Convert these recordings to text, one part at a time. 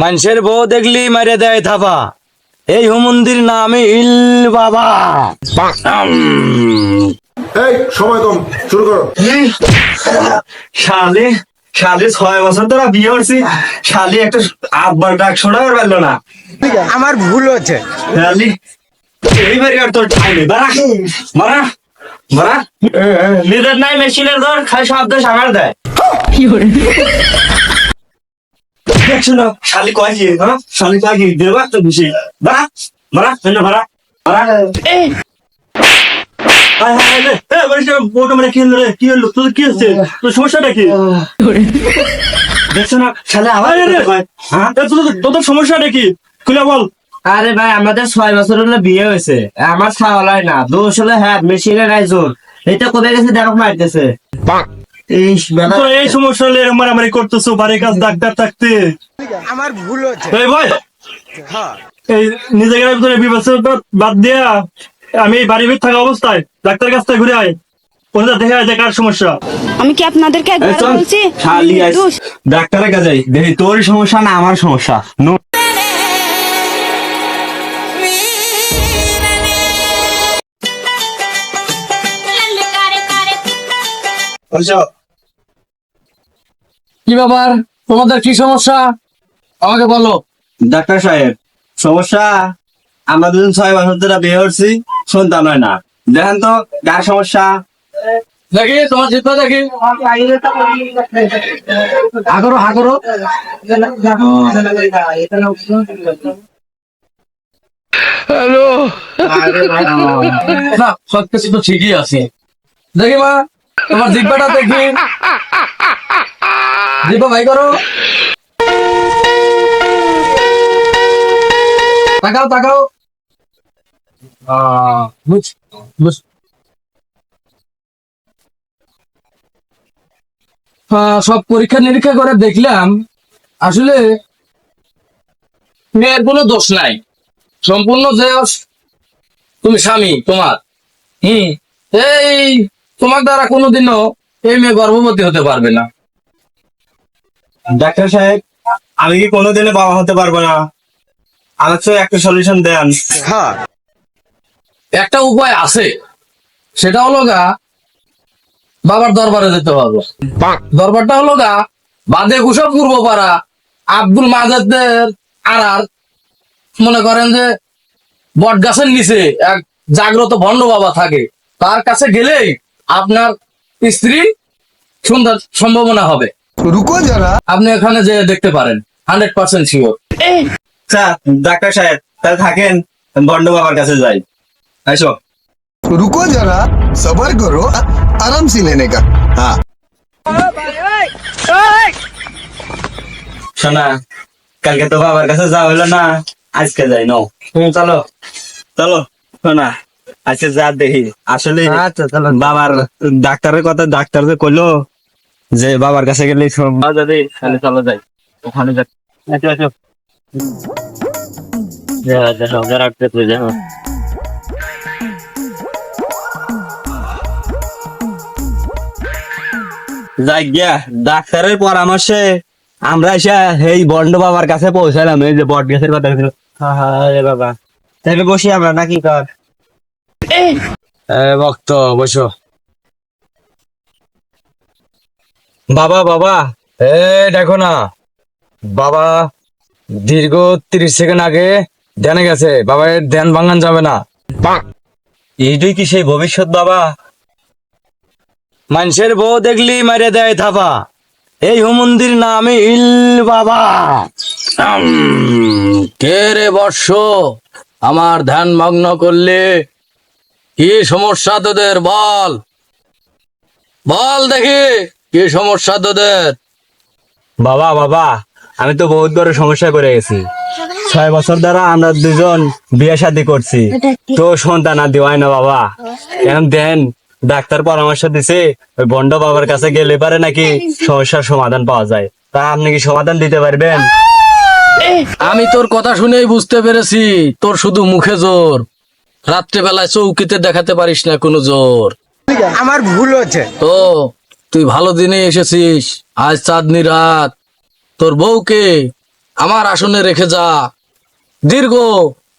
মানুষের বউ দেখলি মারে দেয় থাপা। এই হুমন্দির নাম ইল বাবা। এই সময় কম শুরু করো। শালি শালি ছয় বছর ধরে বিয়ে করছি। শালি একটা আব্বার ডাক শোনা পারল না। আমার ভুল হচ্ছে। শালি এইবারে আর তোর টাইম নেই। বাড়া মারা মারা নিজের নাই মেশিনের ধর খালি শব্দ সামার দেয়। না শালি কয় কি হ্যাঁ শালি কয় কি দেবা তো খুশি বাড়া মারা এনে মারা মারা হায় হায় হায় রে, এ বলিস বউটা মানে কি হলো রে কি হলো তোর কি হচ্ছে তোর সমস্যাটা কি দেখছ না শালে আবার হ্যাঁ তোদের তোদের সমস্যাটা কি খুলে বল আরে ভাই আমাদের ছয় বছর হলো বিয়ে হয়েছে। আমার ছাওয়ালাই না। দোষ হলো হ্যাঁ মেশিনে নাই জোর এটা কোথায় গেছে? দেখো মারতেছে এই সমস্যা হলে মারামারি করতেছো বাড়ি কাজ ডাক্তার থাকতে আমার ভুল হচ্ছে। এই ভাই হ্যাঁ। এই নিজেকে ভিতরে বিবাসের বাদ দিয়া আমি এই বাড়ির থাকা অবস্থায় ডাক্তার কাছ থেকে ঘুরে আয়। ওনারা দেখে আয় কার সমস্যা। আমি কি আপনাদেরকে একবার বলছি? দোষ ডাক্তারের কাছে দেখি তোর সমস্যা না আমার সমস্যা। কি ব্যাপার? তোমাদের কি সমস্যা? আমাকে বলো। ডাক্তার সাহেব সমস্যা? আমরা দুজন ছয় বছর ধরে বিয়ে করছি সন্তান হয় না। দেখেন তো কার সমস্যা? দেখি তোমার চিত্র দেখি। হাগরো হাগরো। না সব কিছু তো ঠিকই আছে। দেখি মা তোমার জিব্বাটা দেখি। জিব্বা ভাই করো। তাকাও তাকাও। সব পরীক্ষা নিরীক্ষা করে দেখলাম, আসলে মেয়ের কোনো দোষ নাই। সম্পূর্ণ যে তুমি স্বামী, তোমার। হম, এই তোমার দ্বারা কোনোদিনও এই মেয়ে গর্ভবতী হতে পারবে না। ডাক্তার সাহেব, আমি কি কোনোদিনে বাবা হতে পারব না? আমার তো একটা সলিউশন দেন। হ্যাঁ একটা উপায় আছে। সেটা হলো গা বাবার দরবারে যেতে হবে। দরবারটা হলো গা বাদে কুসব পূর্বপাড়া আব্দুল মাজেদের আর আর মনে করেন যে বট গাছের নিচে এক জাগ্রত ভণ্ড বাবা থাকে। তার কাছে গেলেই আপনার স্ত্রী সুন্দর সম্ভাবনা হবে। রুকো যারা। আপনি এখানে যে দেখতে পারেন। হান্ড্রেড পার্সেন্ট শিওর আচ্ছা ডাক্তার সাহেব তাহলে থাকেন বন্ড বাবার কাছে যাই আসো रुको जरा सबर करो आ- आराम से लेने का हाँ শোনা কালকে তো বাবার কাছে যাওয়া হলো না আজকে যাই নাও হুম, চলো চলো শোনা আজকে যা দেখি আসলে আচ্ছা চলো বাবার ডাক্তারের কথা ডাক্তার যে কইলো যে বাবার কাছে গেলে দাদি তাহলে চলো যাই ওখানে যাই আচ্ছা আচ্ছা রাখতে তুই যা যাই গিয়া ডাক্তারের পরামর্শে আমরা এসে এই বন্ড বাবার কাছে পৌঁছালাম, এই যে বট গাছের কথা ছিল হ্যাঁ বাবা। তাহলে বসি আমরা, নাকি কর? ভক্ত, বসো। বাবা বাবা এ দেখো না। বাবা দীর্ঘ তিরিশ সেকেন্ড আগে ধ্যানে গেছে। বাবার ধ্যান ভাঙান যাবে না। এইটাই কি সেই ভবিষ্যৎ বাবা? মানুষের বউ দেখলি মারে দেয় থাপা। এই হুমন্দির নামে ইল বাবা। কে রে বর্ষ? আমার ধ্যান মগ্ন করলে কি সমস্যা তোদের? বল। বল দেখি কি সমস্যা তোদের? বাবা বাবা। আমি তো বহুত বড় সমস্যা করে গেছি। ছয় বছর দ্বারা আমরা দুজন বিয়ে শাদী করছি। তো সন্তান আর দেওয়ায় না বাবা। এখন দেন ডাক্তার পরামর্শ দিছে ওই বন্ড বাবার কাছে গেলে পারে নাকি সমস্যার সমাধান পাওয়া যায়। তা আপনি কি সমাধান দিতে পারবেন? আমি তোর কথা শুনেই বুঝতে পেরেছি তোর শুধু মুখে জোর। রাত্রেবেলায় চৌকিতে দেখাতে পারিস না কোনো জোর। আমার ভুল হচ্ছে। তো তুই ভালো দিনে এসেছিস আজ চাঁদনি রাত। তোর বউকে আমার আসনে রেখে যা। দীর্ঘ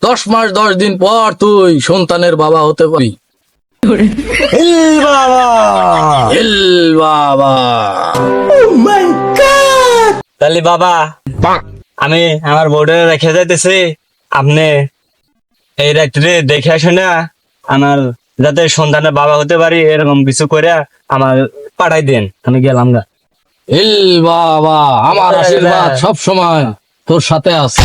দশ মাস দশ দিন পর তুই সন্তানের বাবা হতে পারি বাবা তাহলে বাবা আমি আমার বোর্ডে রেখে যাইতেছি। আপনি এই রাত্রে দেখে আসে না আমার যাতে সন্তানের বাবা হতে পারি এরকম কিছু করে আমার পাঠাই দেন। আমি গেলাম গা। এল বাবা আমার আশীর্বাদ সব সময় তোর সাথে আছে।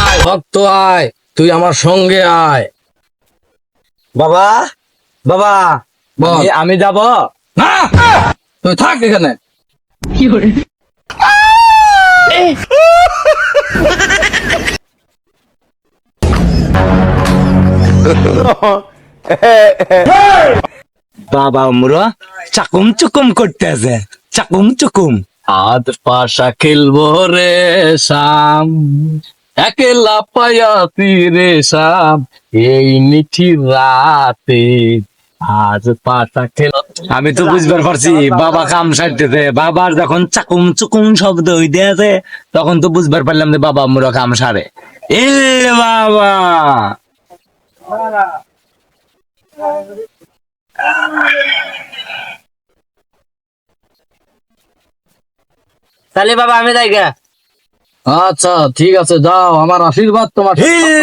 আয়। ভক্ত আয় তুই আমার সঙ্গে আয়। বাবা বাবা বল। আমি- যাব? না তুই থাক এখানে। বাবা মুরা চাকুম চুকুম করতে আছে চাকুম চুকুম। আজ পাশা খেলব রে শাম একেলা পায়াতি রে শাম এই মিঠি রাতে আজ পাশা খেল আমি তো বুঝবার পারছি বাবা কাম সারতেছে বাবার যখন চাকুম চুকুম শব্দ হইতে আছে তখন তো বুঝবার পারলাম যে বাবা মুরা কাম সারে। এ বাবা! তাহলে বাবা আমি যাই গা। আচ্ছা ঠিক আছে যাও আমার আশীর্বাদ তোমার।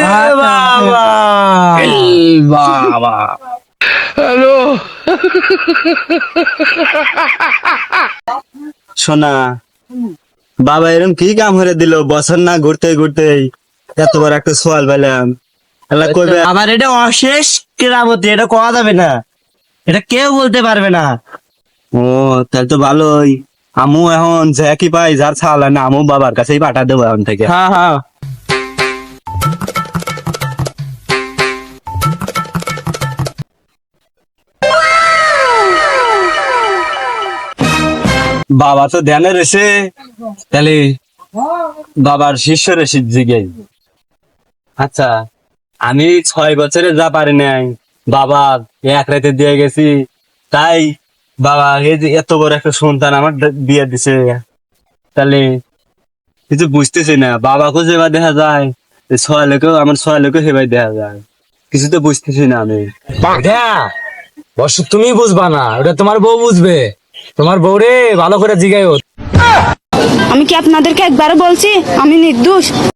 বাবা। বাবা। শোনা বাবা এরকম কি কাম করে দিল? বছর না ঘুরতে ঘুরতে এত বড় একটা সোয়াল পেলাম আল্লাহ আমার এটা অশেষ কেরামতি এটা কোয়া যাবে না? এটা কেউ বলতে পারবে না। ও তাহলে তো ভালোই। আমু এখন যে কি পাই যার ছাল না আমু বাবার কাছেই পাঠা দেবো এখন থেকে। হ্যাঁ হ্যাঁ। বাবা তো ধ্যানে রয়েছে তাহলে বাবার শিষ্য রয়েছে জিগে আচ্ছা আমি ছয় বছরে যা পারি নাই বাবা এক রাতে দিয়ে গেছি। তাই বাবা এই যে এত বড় একটা সন্তান আমার দিয়ে দিছে। তাহলে কিছু বুঝতেছি না বাবাকেও যেভাবে দেখা যায় এই ছয় আমার ছয় লোকেও সেভাবে দেখা যায়। কিছু তো বুঝতেছি না আমি। তুমি বুঝবা না ওটা তোমার বউ বুঝবে। তোমার বউ রে ভালো করে জিগাইও আমি কি আপনাদেরকে একবার বলছি? আমি নির্দোষ।